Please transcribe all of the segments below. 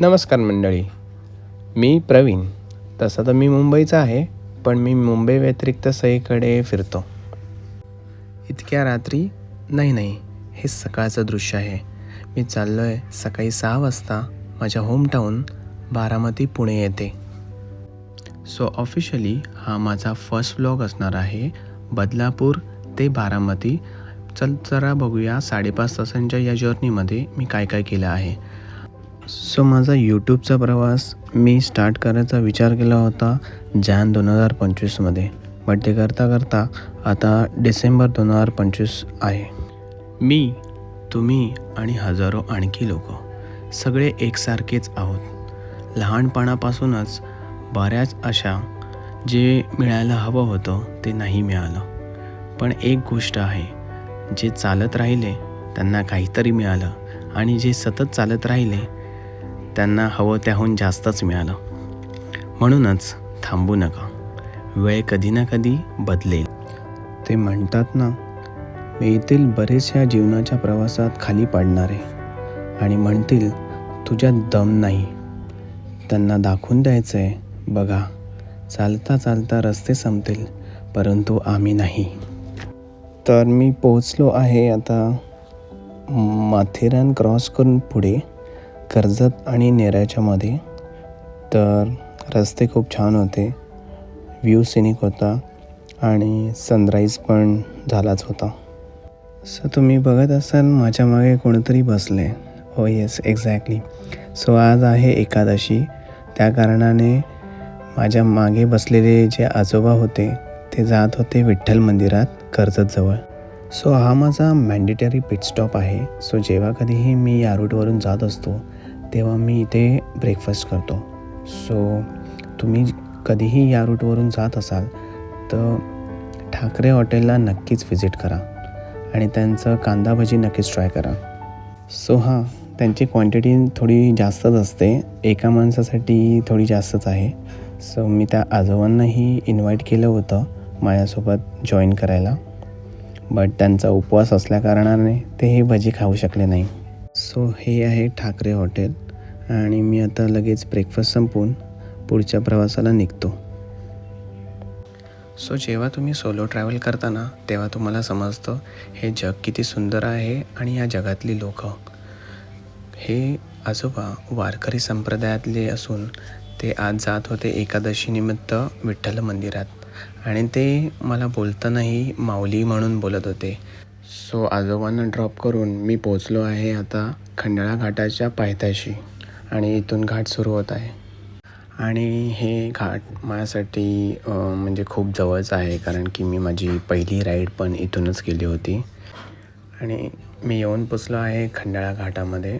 नमस्कार मंडळी. मी प्रवीण. तसं तर मी मुंबईचा आहे पण मी मुंबई व्यतिरिक्त सईकडे फिरतो. इतक्या रात्री नाही नाही हे सकाळचं दृश्य आहे. मी चाललो आहे सकाळी सहा वाजता माझ्या होमटाऊन बारामती पुणे येते सो ऑफिशियली हा माझा फर्स्ट व्लॉग असणार आहे बदलापूर ते बारामती. चल जरा बघूया साडेपाच तासांच्या या जर्नीमध्ये मी काय काय केलं आहे. सो माझा यूट्यूबचा प्रवास मी स्टार्ट करायचा विचार केला होता जॅन दोन हजार पंचवीसमध्ये बट ते करता करता आता डिसेंबर दोन हजार पंचवीस आहे. मी तुम्ही आणि हजारो आणखी लोक सगळे एकसारखेच आहोत. लहानपणापासूनच बऱ्याच अशा जे मिळायला हवं होतं ते नाही मिळालं. पण एक गोष्ट आहे जे चालत राहिले त्यांना काहीतरी मिळालं आणि जे सतत चालत राहिले त्यांना हवं त्याहून जास्तच मिळालं. म्हणूनच थांबू नका. वेळ कधी ना कधी बदलेल. ते म्हणतात ना येथील बरेचशा जीवनाच्या प्रवासात खाली पाडणारे आणि म्हणतील तुझ्यात दम नाही. त्यांना दाखवून द्यायचं आहे बघा चालता चालता रस्ते संपतील परंतु आम्ही नाही. तर मी पोचलो आहे आता माथेरान क्रॉस करून पुढे. कर्जत आणि नेराच्यामध्ये तर रस्ते खूप छान होते. व्ह्यू सिनिक होता आणि सनराईज पण झालाच होता. सो तुम्ही बघत असाल माझ्या मागे कोणीतरी बसले. हो येस एक्झॅक्टली सो आज आहे एकादशी. त्या कारणाने माझ्या मागे बसलेले जे आजोबा होते ते जात होते विठ्ठल मंदिरात कर्जतजवळ सो हा माझा मॅन्डेटरी पिटस्टॉप आहे. सो जेव्हा कधीही मी या रूटवरून जात असतो तेव्हा मी इथे ब्रेकफास्ट करतो. सो तुम्ही कधीही या रूटवरून जात असाल तर ठाकरे हॉटेलला नक्कीच व्हिजिट करा आणि त्यांचं कांदा भजी नक्कीच ट्राय करा. सो हां त्यांची क्वांटिटी थोडी जास्तच असते. एका माणसासाठी थोडी जास्तच आहे. सो मी त्या आजोबांनाही इन्व्हाइट केलं होतं माझ्यासोबत जॉईन करायला. बट त्यांचा उपवास असल्याकारणाने ते हे भजी खाऊ शकले नाही. सो हे आहे ठाकरे हॉटेल. आणि मी आता लगेच ब्रेकफास्ट संपवून पुढच्या प्रवासाला निघतो. सो जेव्हा तुम्ही सोलो ट्रॅव्हल करता ना तेव्हा तुम्हाला समजतं हे जग किती सुंदर आहे आणि या जगातली लोक. हे आजोबा वारकरी संप्रदायातले असून ते आज जात होते एकादशीनिमित्त विठ्ठल मंदिरात. आणि ते मला बोलतानाही माऊली म्हणून बोलत होते. सो आजोबांना ड्रॉप करून मी पोचलो आहे आता खंडाळा घाटाच्या पायथ्याशी. आणि इथून घाट सुरू होत आहे. आणि हे घाट माझ्यासाठी म्हणजे खूप जवळचं आहे कारण की मी माझी पहिली राईड पण इथूनच केली होती. आणि मी येऊन पोचलो आहे खंडाळा घाटामध्ये.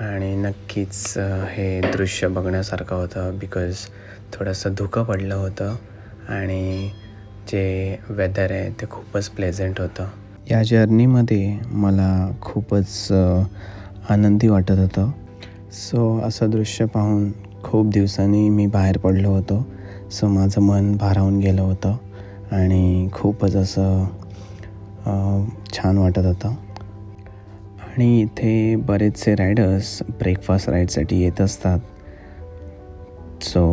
आणि नक्कीच हे दृश्य बघण्यासारखं होतं बिकॉज थोडंसं धुकं पडलं होतं. आणि जे वेदर आहे ते खूपच प्लेझंट होतं. या जर्नीमध्ये मला खूपच आनंदी वाटत होतं. सो असं दृश्य पाहून खूप दिवसांनी मी बाहेर पडलो होतो. सो माझं मन भारावून गेलं होतं आणि खूपच असं छान वाटत होतं. आणि इथे बरेचसे रायडर्स ब्रेकफास्ट राईडसाठी येत असतात. So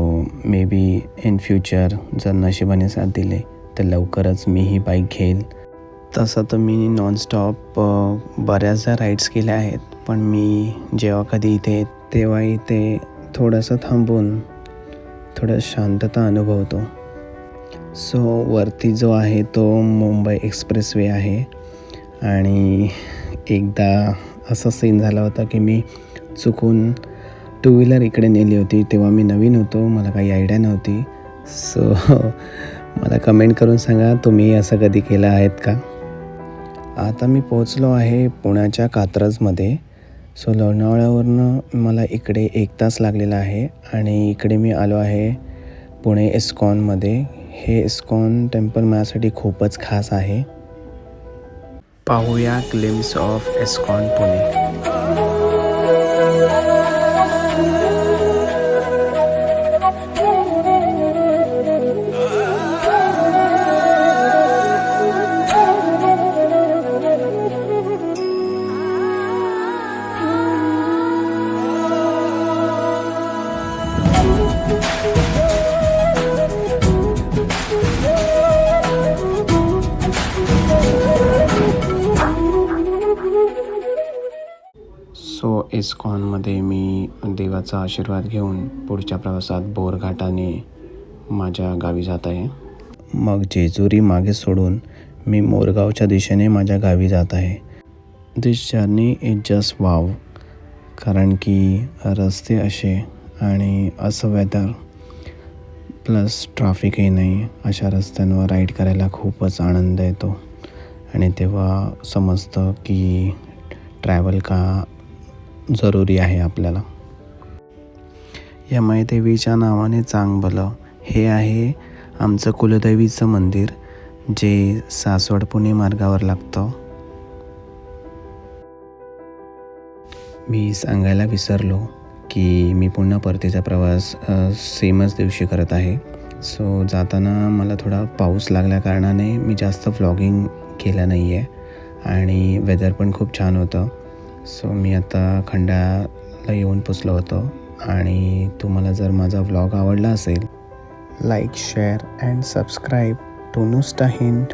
maybe in future जर नशिबाने साथ दिले तर लवकरच मी ही बाईक घेईल. तसं तर मी नॉनस्टॉप बऱ्याचदा राईड्स केल्या आहेत. पण मी जेव्हा कधी इथे तेव्हा इथे थोडंसं थांबून थोडं शांतता अनुभवतो. सो वरती जो आहे तो मुंबई एक्सप्रेस वे आहे. आणि एकदा असा सीन झाला होता की मी चुकून टू व्हीलर इकडे नेली होती. तेव्हा मी नवीन होतो मला काही आयडिया नव्हती. सो मला कमेंट करून सांगा तुम्ही असं कधी केलं आहेत का? आता मी पोचलो आहे पुण्याच्या कात्रजमध्ये. सो लोणावळ्यावरनं मला इकडे एक तास लागलेला आहे आणि इकडे मी आलो आहे पुणे इस्कॉनमध्ये. हे इस्कॉन टेम्पल माझ्यासाठी खूपच खास आहे. पाहूया ग्लिम्स ऑफ इस्कॉन पुणे. इस्कॉनमध्ये मी देवाचा आशीर्वाद घेऊन पुढच्या प्रवासात बोरघाटाने माझ्या गावी जात आहे. मग जेजुरी मागे सोडून मी मोरगावच्या दिशेने माझ्या गावी जात आहे. This journey is just wow कारण की रस्ते असे आणि असं वेदर प्लस ट्रॅफिकही नाही अशा रस्त्यांवर राईड करायला खूपच आनंद येतो. आणि तेव्हा समजतं की ट्रॅव्हल का जरुरी आहे आपल्याला. यमाई देवीच्या नावाने चांगभलं हे आहे आमचं कुलदेवीचं मंदिर जे सासवड पुणे मार्गावर लागतं. मी सांगायला विसरलो की मी पुन्हा परतीचा प्रवास सेमच दिवशी करत आहे. सो जाताना मला थोडा पाऊस लागल्या कारणाने मी जास्त व्लॉगिंग केलं नाही आहे आणि वेदर पण खूप छान होतं. सो मी आता खंडाला येऊन पोचलो होतो. आणि तुम्हाला जर माझा व्लॉग आवडला असेल like share and subscribe to नुस्टा hint